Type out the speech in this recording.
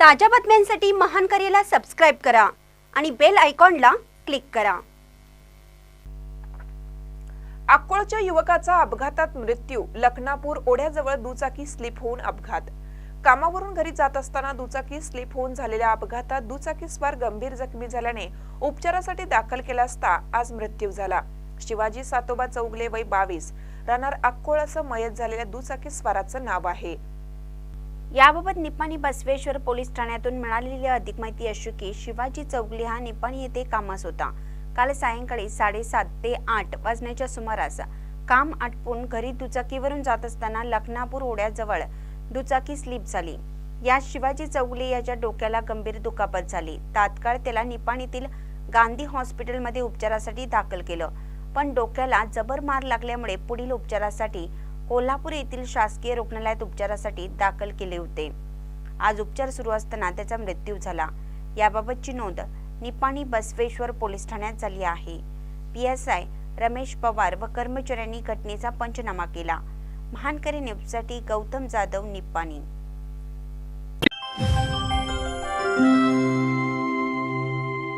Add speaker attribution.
Speaker 1: ताज्या बातम्यांसाठी महान करेला सबस्क्राईब करा आणि बेल आयकॉनला क्लिक करा.
Speaker 2: अक्कोळच्या युवकाचा अपघातात मृत्यू लखनापूर ओढ्याजवळ दुचाकी स्लिप होऊन अपघात. कामावरून घरी जात असताना दुचाकी स्लिप होऊन झालेल्या अपघातात दुचाकी स्वार गंभीर जखमी झाल्याने उपचारासाठी दाखल केला असता आज मृत्यू झाला. शिवाजी सातोबा चौगले वय बावीस राहणार अक्कोळ असं मयत झालेल्या दुचाकी स्वाराचं नाव आहे.
Speaker 1: याबाबत निपाणी बसवेश्वर पोलीस ठाण्यातून मिळालेली अधिक माहिती अशी की शिवाजी चौगली हा निपाणी येथे कामास होता. काल सायंकाळी साडेसात ते आठ वाजण्याच्या सुमारास काम आटपून घरी दुचाकीवरून जात असताना लखनापूर ओढ्याजवळ दुचाकी स्लिप झाली. यात शिवाजी चौगले याच्या डोक्याला गंभीर दुखापत झाली. तात्काळ त्याला निपाणीतील गांधी हॉस्पिटलमध्ये उपचारासाठी दाखल केलं. पण डोक्याला जबर मार लागल्यामुळे पुढील उपचारासाठी कोल्हापूर येथील शासकीय रुग्णालयात उपचारासाठी दाखल केले होते. आज उपचार सुरू असताना त्याचा मृत्यू झाला. याबाबतची नोंद निपाणी बसवेश्वर पोलीस ठाण्यात झाली आहे. P S I Ramesh Pawar व कर्मचाऱ्यांनी घटनेचा पंचनामा केला. महानकरी न्यूजसाठी गौतम जाधव निपाणी.